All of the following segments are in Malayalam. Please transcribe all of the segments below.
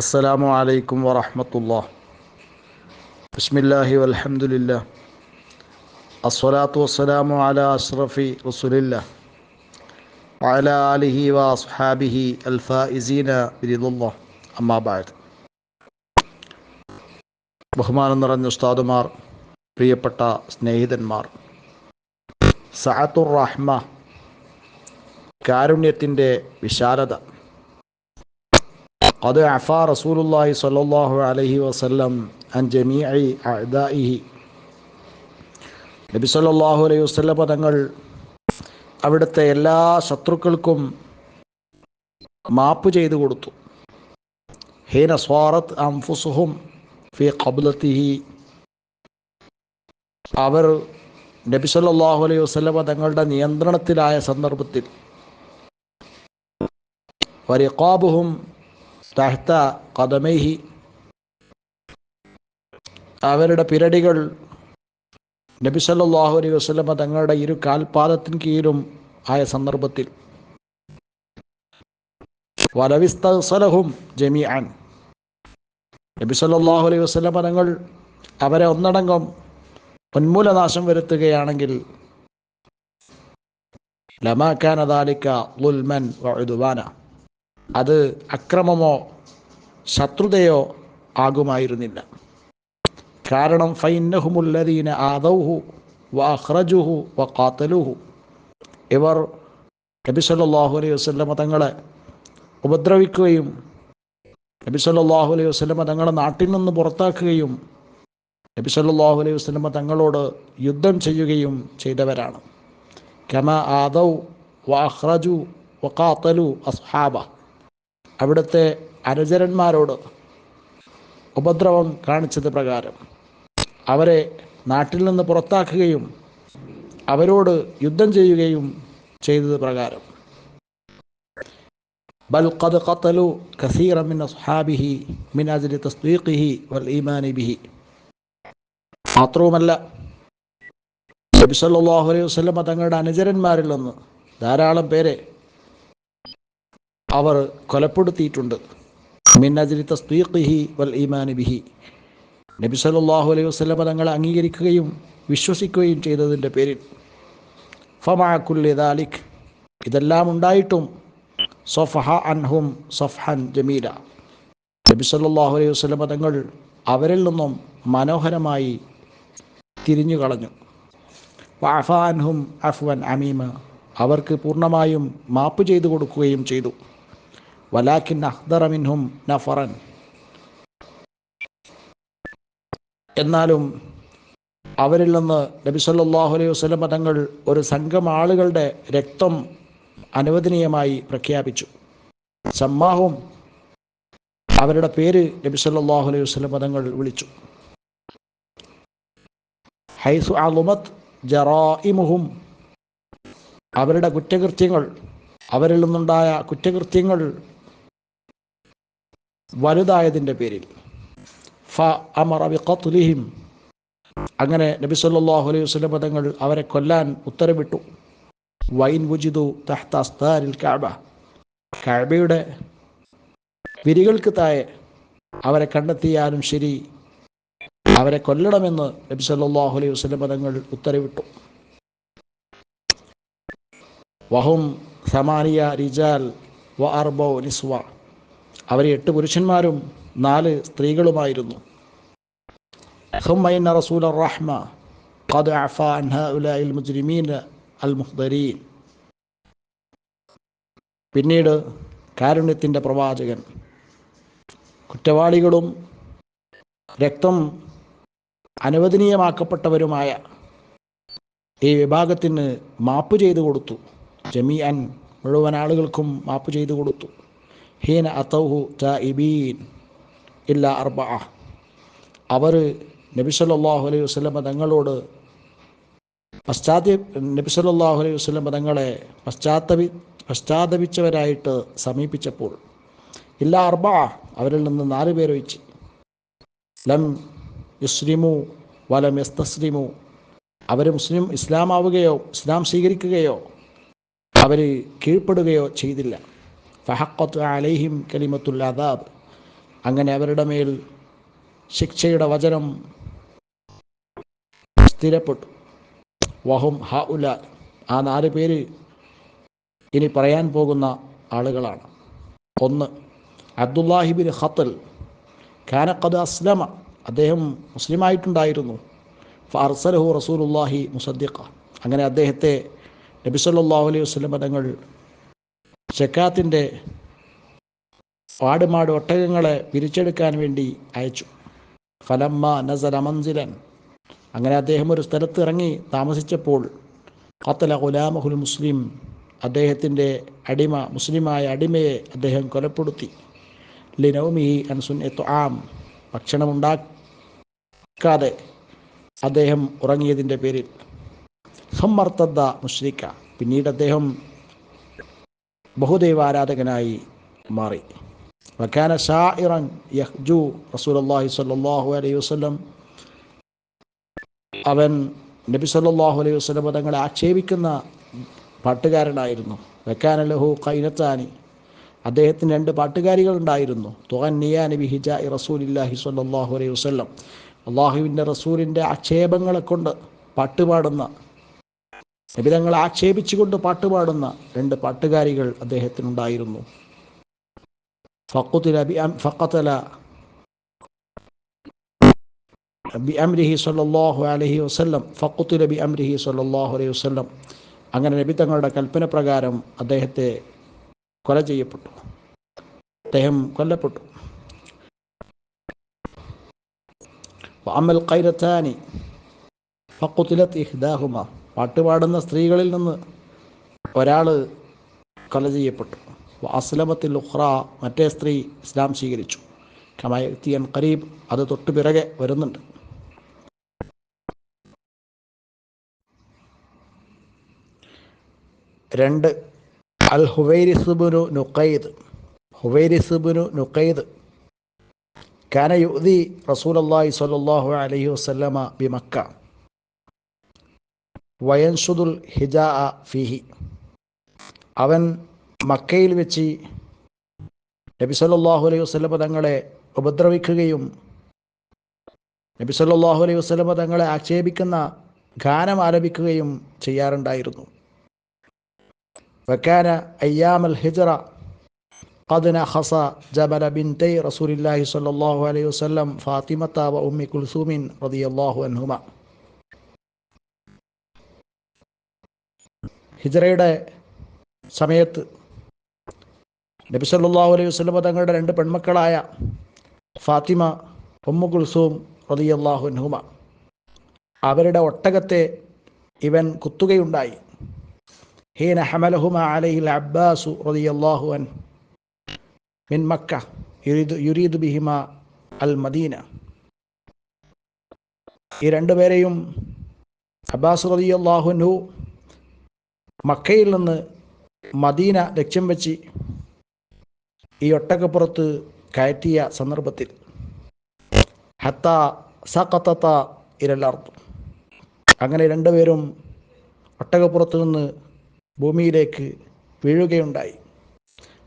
അസ്സലാമു അലൈക്കും വറഹമത്തുള്ള. ബിസ്മില്ലാഹി വലഹമുല്ല അസ്വലാത്തു വസ്സലാമു അല അഷ്റഫി റസുലില്ല. അല അലിഹി വ അസ്ഹാബിഹി അൽഫ ഇസീന ബിരിദുല്ല അമ്മാബായത് ബഹുമാനം നിറഞ്ഞ ഉസ്താദുമാർ പ്രിയപ്പെട്ട സ്നേഹിതന്മാർ. സഹത്തുർ റഹ്മ കാരുണ്യത്തിന്റെ വിശാലത. قد عفا رسول الله صلى الله عليه وسلم عن جميع أعدائه നബി സല്ലല്ലാഹു അലൈഹി വസല്ലമ തങ്ങൾ അവിടുത്തെ എല്ലാ ശത്രുക്കൾക്കും മാപ്പ് ചെയ്തു കൊടുത്തു ഹീന സ്വാറത്ത് അംഫുസുഹും ഫി ഖബ്ലത്തിഹി അവർ നബി സല്ലല്ലാഹു അലൈഹി വസല്ലമ തങ്ങളുടെ നിയന്ത്രണത്തിലായ സന്ദർഭത്തിൽ വരിഖാബുഹും തഹ്ത കദമൈഹി. അവരുടെ പിരടികൾ നബി സല്ലല്ലാഹു അലൈഹി വസല്ലമ തങ്ങളുടെ ഇരു കാൽപാദത്തിന് കീഴിലും ആയ സന്ദർഭത്തിൽ. വലവിസ്തലഹും ജമീഅൻ. നബി സല്ലല്ലാഹു അലൈഹി വസല്ലമ തങ്ങൾ അവരെ ഒന്നടങ്കം ഉന്മൂലനാശം വരുത്തുകയാണെങ്കിൽ ലമാക്കാൻ ദാലിക്ക ലുൽമൻ വഴുതുവാന അത് അക്രമമോ ശത്രുതയോ ആകുമായിരുന്നില്ല. കാരണം ഫൈന്നഹുമുല്ലദീന ആദൗഹു വഹ്റജുഹു വ കാത്തലുഹു ഇവർ നബി അലൈഹി വസല്ലമ തങ്ങളെ ഉപദ്രവിക്കുകയും നബി സല്ലല്ലാഹു അലൈഹി വസല്ലമ തങ്ങളെ നാട്ടിൽ നിന്ന് പുറത്താക്കുകയും നബി സല്ലല്ലാഹു അലൈഹി വസല്ലമ തങ്ങളോട് യുദ്ധം ചെയ്യുകയും ചെയ്തവരാണ്. കമ ആദൗ വ വ കാത്തലു അസ്ഹാബ. അവിടുത്തെ അനുചരന്മാരോട് ഉപദ്രവം കാണിച്ചത് പ്രകാരം അവരെ നാട്ടിൽ നിന്ന് പുറത്താക്കുകയും അവരോട് യുദ്ധം ചെയ്യുകയും ചെയ്തത് പ്രകാരം. ബൽ ഖദ് ഖത്തലു കസീറ മിൻ അസ്ഹാബിഹി മിൻ അജ്ലി തസ്ദീഖിഹി വൽ ഈമാനി ബിഹി. മാത്രവുമല്ല നബി സല്ലല്ലാഹു അലൈഹി വസല്ലം തങ്ങളുടെ അനുചരന്മാരിൽ നിന്ന് ധാരാളം പേരെ അവർ കൊലപ്പെടുത്തിയിട്ടുണ്ട്. മിന്നജിലി തസ്തീഖിഹി വൽ ഈമാനി ബിഹി. നബി സല്ലല്ലാഹു അലൈഹി വസല്ലമ തങ്ങളെ അംഗീകരിക്കുകയും വിശ്വസിക്കുകയും ചെയ്തതിന്റെ പേരിൽ. ഫമാക്കുല്ലിദാലിഖ് ഇതെല്ലാം ഉണ്ടായിട്ടും സൊഫഹ അൻഹും സഫ്ഹൻ ജമീല. നബി സല്ലല്ലാഹു അലൈഹി വസല്ലമ തങ്ങൾ അവരിൽ നിന്നും മനോഹരമായി തിരിഞ്ഞു കളഞ്ഞു. അൻഹും അഫ്വൻ അമീമ. അവർക്ക് പൂർണമായും മാപ്പ് ചെയ്തു കൊടുക്കുകയും ചെയ്തു. വലാക്കിൻ അഹ്ദറമിൻഹും നഫറൻ. എന്നാലും അവരിൽ നിന്ന് നബി സല്ലല്ലാഹു അലൈഹി വസ്ലം തങ്ങൾ ഒരു സംഘം ആളുകളുടെ രക്തം അനുവദനീയമായി പ്രഖ്യാപിച്ചു. സമ്മാഹവും അവരുടെ പേര് നബി സല്ലാഹു അലൈഹി വസ്ലം തങ്ങൾ വിളിച്ചു. ഹൈസു അലുമത് ജറായിമുഹും അവരുടെ കുറ്റകൃത്യങ്ങൾ അവരിൽ നിന്നുണ്ടായ കുറ്റകൃത്യങ്ങൾ വലുതായതിന്റെ പേരിൽ. ഫ അമറബി ഖത്ലിഹിം അങ്ങനെ നബി സല്ലാഹു അലൈഹി വസ്ലം പദങ്ങൾ അവരെ കൊല്ലാൻ ഉത്തരവിട്ടു. വൈൻ വുജിദു തഹ്താസ്താരിൽ കാബ കാബയുടെ വിരികൾക്ക് താഴെ അവരെ കണ്ടെത്തിയാലും ശരി അവരെ കൊല്ലണമെന്ന് നബി സല്ലാഹു അലൈഹി വസ്ലം പദങ്ങൾ ഉത്തരവിട്ടു. വഹും സമാനിയ റിജാൽ വ അർബോ നിസ്വ. അവർ എട്ട് പുരുഷന്മാരും നാല് സ്ത്രീകളുമായിരുന്നു ثم رسول الرحمة قد عفى عن هؤلاء المجرمين المحضرين പിന്നീട് കാരുണ്യത്തിൻ്റെ പ്രവാചകൻ കുറ്റവാളികളും രക്തം അനുവദനീയമാക്കപ്പെട്ടവരുമായ ഈ വിഭാഗത്തിന് മാപ്പ് ചെയ്തു കൊടുത്തു ജമീഅൻ മുഴുവൻ ആളുകൾക്കും മാപ്പ് ചെയ്തു കൊടുത്തു ഹീന അത്തൗഹു തായിബീൻ ഇല്ല അർബ അവർ നബി സല്ലല്ലാഹു അലൈഹി വസ്ലമ തങ്ങളോട് പശ്ചാത്ത നബി സല്ലല്ലാഹു അലൈഹി വസ്ലമ തങ്ങളെ പശ്ചാത്തപി പശ്ചാത്തപിച്ചവരായിട്ട് സമീപിച്ചപ്പോൾ ഇല്ല അർബ അവരിൽ നിന്ന് നാല് പേർ വെച്ച് ലം യുസ്ലിമു വലം യസ്തസ്ലിമു. അവർ മുസ്ലിം ഇസ്ലാമാവുകയോ ഇസ്ലാം സ്വീകരിക്കുകയോ അവർ കീഴ്പ്പെടുകയോ ചെയ്തില്ല. ഫഹക്കത്ത് അലൈഹിം കലിമത്തുൽ അദാബ്. അങ്ങനെ അവരുടെ മേൽ ശിക്ഷയുടെ വചനം സ്ഥിരപ്പെട്ടു. വഹും ഹ ഉല ആ നാല് പേര് ഇനി പറയാൻ പോകുന്ന ആളുകളാണ്. ഒന്ന് അബ്ദുല്ലാഹിബിൻ ഖത്തൽ. ഖാനഖദ് അസ്ലമ അദ്ദേഹം മുസ്ലിമായിട്ടുണ്ടായിരുന്നു. ഫർസലഹു റസൂലുല്ലാഹി മുസദ്ദിഖ. അങ്ങനെ അദ്ദേഹത്തെ നബി സല്ലല്ലാഹു അലൈഹി വസല്ലം തങ്ങൾ സക്കാത്തിന്റെ പാടുമാട് ഒട്ടകങ്ങളെ പിരിച്ചെടുക്കാൻ വേണ്ടി അയച്ചു. ഫലമ്മ നസല മൻസിലൻ. അങ്ങനെ അദ്ദേഹം ഒരു സ്ഥലത്ത് ഇറങ്ങി താമസിച്ചപ്പോൾ ഖത്തല ഗുലാമഹുൽ മുസ്ലിം അദ്ദേഹത്തിന്റെ അടിമ മുസ്ലിമായ അടിമയെ അദ്ദേഹം കൊലപ്പെടുത്തി. ലിനൗമിഹി അൻസുൻ എത്തു ആം ഭക്ഷണമുണ്ടാക്കാതെ അദ്ദേഹം ഉറങ്ങിയതിന്റെ പേരിൽ. സമ്മർത്തദ്ദ മുഷ്രിക്ക. പിന്നീട് അദ്ദേഹം ബഹുദൈവാരാധകനായി മാറി. വക്കാന ഷാഇറൻ യഹ്ജു റസൂലുള്ളാഹി സ്വല്ലല്ലാഹു അലൈഹി വസല്ലം. അവൻ നബി സല്ലല്ലാഹു അലൈഹി വസല്ലം തങ്ങളെ ആക്ഷേപിക്കുന്ന പാട്ടുകാരനായിരുന്നു. വക്കാന ലഹു കൈനത്താനി അദ്ദേഹത്തിന് രണ്ട് പാട്ടുകാരികൾ ഉണ്ടായിരുന്നു. തുഹന്നിയാ നബി ഹിജ റസൂലില്ലാഹി സ്വല്ലല്ലാഹു അലൈഹി വസല്ലം. അള്ളാഹുവിന്റെ റസൂലിന്റെ ആക്ഷേപങ്ങളെ കൊണ്ട് പാട്ടുപാടുന്ന നബിതങ്ങളെ ആക്ഷേപിച്ചുകൊണ്ട് പാട്ടുപാടുന്ന രണ്ട് പാട്ടുകാരികൾ അദ്ദേഹത്തിനുണ്ടായിരുന്നു. ഫക്കുത്തില ബി ഫക്കത്തല അംരിഹി ഫക്കുത്തില ബി അംരിഹി അലൈഹി അങ്ങനെ നബി തങ്ങളുടെ കൽപ്പന പ്രകാരം അദ്ദേഹത്തെ കൊല ചെയ്യപ്പെട്ടു. അദ്ദേഹം കൊല്ലപ്പെട്ടു. അമൽ കൈരത്താനി ഫക്കുത്തിലത്ത് ഇഹ്ദാഹുമ. പാട്ടുപാടുന്ന സ്ത്രീകളിൽ നിന്ന് ഒരാൾ കൊല ചെയ്യപ്പെട്ടു. അസ്ലമത്തിൽ ഉഹ്റ മറ്റേ സ്ത്രീ ഇസ്ലാം സ്വീകരിച്ചു. കമായത്തിയൻ കരീബ് അത് തൊട്ടു പിറകെ വരുന്നുണ്ട്. രണ്ട് അൽ ഹുവൈരിസുബുനു നുഖൈദ്. ഹുവൈരിസുബുനു നുഖൈദ്. കാന യുദി റസൂലല്ലാഹി സ്വല്ലല്ലാഹു അലൈഹി ബി ബിമക്ക വയൻസുദുൽ ഹിജാ ഫിഹി അവൻ മക്കയിൽ വെച്ച് നബി സല്ലല്ലാഹു അലൈഹി വസല്ലമ തങ്ങളെ ഉപദ്രവിക്കുകയും നബി സല്ലല്ലാഹു അലൈഹി വസല്ലമ തങ്ങളെ ആക്ഷേപിക്കുന്ന ഗാനം ആലപിക്കുകയും ചെയ്യാറുണ്ടായിരുന്നു വക്കാന അയ്യാമൽ ഹിജറ قد نخص جبل بنتي رسول الله صلى الله عليه وسلم فاطمة وأم كلثوم رضي الله عنهما ഹിജറയുടെ സമയത്ത് നബി സല്ലല്ലാഹു അലൈഹി വസ്ലമ തങ്ങളുടെ രണ്ട് പെൺമക്കളായ ഫാത്തിമ ഉമ്മു കുൽസൂം റളിയല്ലാഹു നഹുമ അവരുടെ ഒട്ടകത്തെ ഇവൻ കുത്തുകയുണ്ടായി. ഹീന ഹമലഹുമ അലൈഹിൽ അബ്ബാസു റളിയല്ലാഹു അൻ മിൻ മക്ക യുരീദു ബിഹിമ അൽ മദീന ഈ രണ്ടുപേരെയും അബ്ബാസ് റളിയല്ലാഹു അൻഹു മക്കയിൽ നിന്ന് മദീന ലക്ഷ്യം വെച്ച് ഈ ഒട്ടകപ്പുറത്ത് കയറ്റിയ സന്ദർഭത്തിൽ ഹത്ത സഖത്തത്ത ഇരല്ലാർത്തു അങ്ങനെ രണ്ടുപേരും ഒട്ടകപ്പുറത്ത് നിന്ന് ഭൂമിയിലേക്ക് വീഴുകയുണ്ടായി.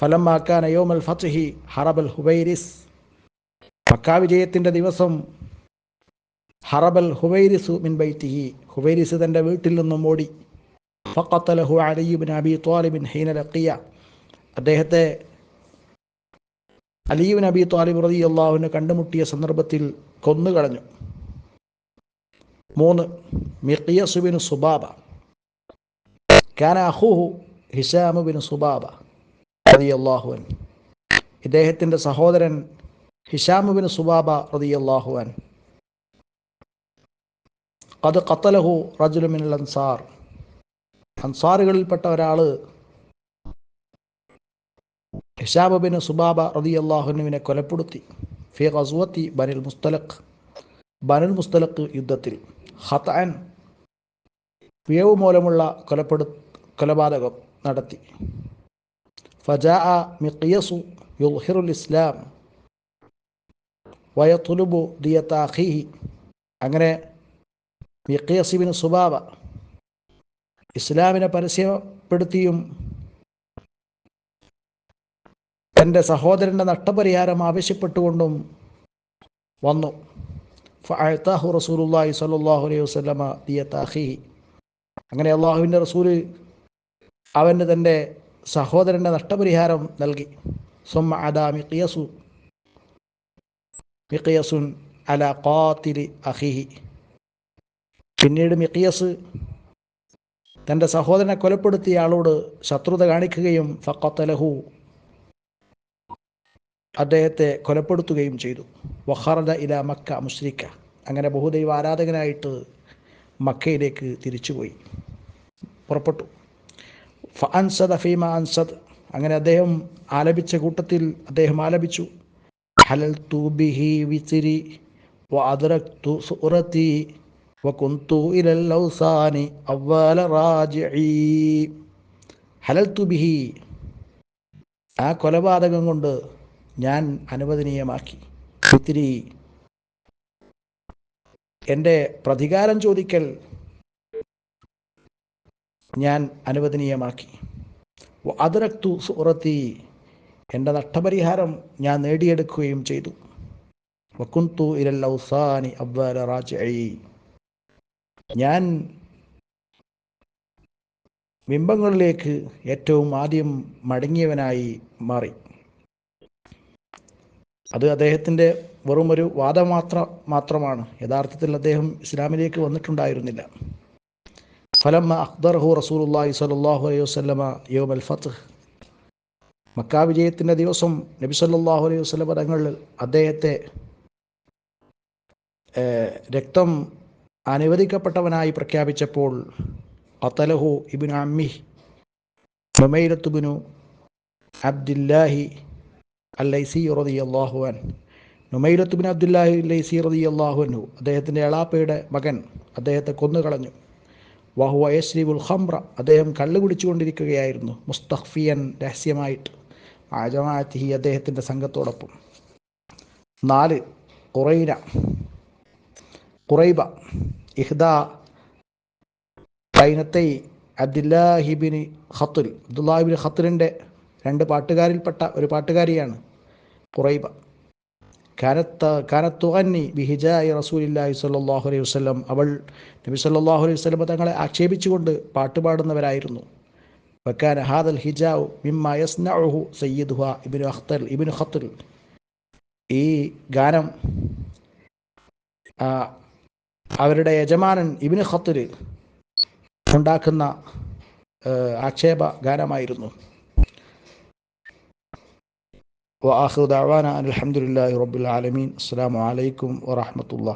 ഫലം മാക്കാൻ അയോമൽ ഫത്ഹി ഹറബൽ ഹുബൈരിസ്. മക്കാ വിജയത്തിന്റെ ദിവസം ഹറബൽ ഹുബൈരിസു മിൻ ബൈത്തിഹി. ഹുബൈരിസ് തന്റെ വീട്ടിൽ നിന്നും ഓടി. ഫക്കത്തലഹു അലിയുബിൻ അബി ത്വാലിബിൻ ഹീന ലക്കിയ അദ്ദേഹത്തെ അലിയുബിൻ അബി ത്വാലിബ് റതി അള്ളാഹുവിനെ കണ്ടുമുട്ടിയ സന്ദർഭത്തിൽ കൊന്നുകളഞ്ഞു. മൂന്ന് മിഖിയസുബിൻ സുബാബ. കാന അഹുഹു ഹിഷാമുബിൻ സുബാബ റതി അള്ളാഹുവൻ ഇദ്ദേഹത്തിന്റെ സഹോദരൻ ഹിഷാമുബിൻ സുബാബ റതി അള്ളാഹുവൻ അത് ഖത്തലഹു റജുലുമിൻ അൻസാർ. അൻസാറുകളിൽപ്പെട്ട ഒരാൾ ഹിഷാബിന് സുബാബ റതി അള്ളാഹുനുവിനെ കൊലപ്പെടുത്തി. ഫി ഖസുവത്തി ബനിൽ മുസ്തലഖ്. ബനുൽ മുസ്തലഖ് യുദ്ധത്തിൽ ഹത്താൻ പിയവ് മൂലമുള്ള കൊലപ്പെടു കൊലപാതകം നടത്തി. ഫജാ മിഖിയസു യുഹിറുൽ ഇസ്ലാം വയത്തുലുബു ദിയത്ത അഖീഹി അങ്ങനെ മിഖിയസിബിന് സുബാബ ഇസ്ലാമിനെ പരസ്യപ്പെടുത്തിയും തന്റെ സഹോദരന്റെ നഷ്ടപരിഹാരം ആവശ്യപ്പെട്ടുകൊണ്ടും വന്നു. ഫഅത്താഹു റസൂലുള്ളാഹി സ്വല്ലല്ലാഹു അലൈഹി വസല്ലമ ദിയത അഖീഹി അങ്ങനെ അള്ളാഹുവിന്റെ റസൂൽ അവന് തന്റെ സഹോദരന്റെ നഷ്ടപരിഹാരം നൽകി. സുമ അദാ മിഖിയസു മിഖിയസുൻ അല ഖാത്തിലി അഖീഹി. പിന്നീട് മിഖിയസ് തന്റെ സഹോദരനെ കൊലപ്പെടുത്തിയ ആളോട് ശത്രുത കാണിക്കുകയും ഫക്കത്തലഹു അദ്ദേഹത്തെ കൊലപ്പെടുത്തുകയും ചെയ്തു. വഹറദ ഇല മക്ക മുസ്ലിക്ക അങ്ങനെ ബഹുദൈവ ആരാധകനായിട്ട് മക്കയിലേക്ക് തിരിച്ചുപോയി. പുറപ്പെട്ടു. ഫ അൻസദ് അഫീമ അൻസദ്. അങ്ങനെ അദ്ദേഹം ആലപിച്ച കൂട്ടത്തിൽ അദ്ദേഹം ആലപിച്ചു. ഹലൽ തൂബിഹി വിസിരി വ അദ്റക്തു സുറത്തി വകുന്തു ഇലൽ ഔസാനി അവ്വല റാജിഈ. ഹലൽതു ബിഹി. ആ കൊലപാതകം കൊണ്ട് ഞാൻ അനുവദനീയമാക്കി. ഒത്തിരി എന്റെ പ്രതികാരം ചോദിക്കൽ ഞാൻ അനുവദനീയമാക്കി. അതിരക്തു സുറത്തി എന്റെ നഷ്ടപരിഹാരം ഞാൻ നേടിയെടുക്കുകയും ചെയ്തു. വക്കുന്തു ഇരൽ ഔസാനി അവ്വല റാജി ഞാൻ ബിംബങ്ങളിലേക്ക് ഏറ്റവും ആദ്യം മടങ്ങിയവനായി മാറി. അത് അദ്ദേഹത്തിന്റെ വെറും ഒരു വാദം മാത്ര മാത്രമാണ്. യഥാർത്ഥത്തിൽ അദ്ദേഹം ഇസ്ലാമിലേക്ക് വന്നിട്ടുണ്ടായിരുന്നില്ല. ഫലമ്മ അഖ്ദർഹു റസൂലുള്ളാഹി സലാഹു അലൈഹി വസല്ലമ യൗമൽ ഫത്ഹ്. മക്കാ വിജയത്തിന്റെ ദിവസം നബി സല്ലാഹു അലൈഹി വസ്ലമ തങ്ങൾ അദ്ദേഹത്തെ രക്തം അനുവദിക്കപ്പെട്ടവനായി പ്രഖ്യാപിച്ചപ്പോൾ അത്തലഹു ഇബിൻ അമ്മി നുമൈലത്തുബിനു അബ്ദില്ലാഹി അല്ലൈസി റതി അള്ളാഹുവാൻ നുമൈലത്തുബിൻ അബ്ദുല്ലാഹി അല്ലൈസി റതി അള്ളാഹുനു അദ്ദേഹത്തിന്റെ എളാപ്പയുടെ മകൻ അദ്ദേഹത്തെ കൊന്നുകളഞ്ഞു. വഹുവ യസ്രീബുൽ ഖംറ. അദ്ദേഹം കള്ളു കുടിച്ചുകൊണ്ടിരിക്കുകയായിരുന്നു. മുസ്തഖ്ഫിയൻ രഹസ്യമായിട്ട്. ആജമാഅത്തിഹി അദ്ദേഹത്തിന്റെ സംഘത്തോടൊപ്പം. നാല് കുറൈന കുറൈബ ഇഹ്ദ കൈനത്തൈ അബ്ദുല്ലാഹിബിന് ഖത്തുൽ അബ്ദുല്ലാഹിബിൻ ഖത്തുലിന്റെ രണ്ട് പാട്ടുകാരിൽപ്പെട്ട ഒരു പാട്ടുകാരിയാണ് കുറൈബ കാനത്ത കാനത്തുഅന്നി ബിഹിജായി റസൂലില്ലാഹി സ്വല്ലല്ലാഹു അലൈഹി വസ്ലം അവൾ നബി സല്ലാഹു അലൈഹി വസ്ലം തങ്ങളെ ആക്ഷേപിച്ചുകൊണ്ട് പാട്ടുപാടുന്നവരായിരുന്നു വക്കാൻ ഹാദൽ ഹിജാവ് മിമ്മ യസ്നഉഹു സയ്യിദുഹ ഇബ്നു അഖ്തൽ ഇബ്നു ഖത്തുൽ ഈ ഗാനം അവരുടെ യജമാനൻ ഇബിന് ഖത്തിര് ഉണ്ടാക്കുന്ന ആക്ഷേപ ഗാനമായിരുന്നു അലഹമുല്ലാ റബുൽ ആലമീൻ. അസ്സാം വലൈക്കും വാഹമത്തല്ലാ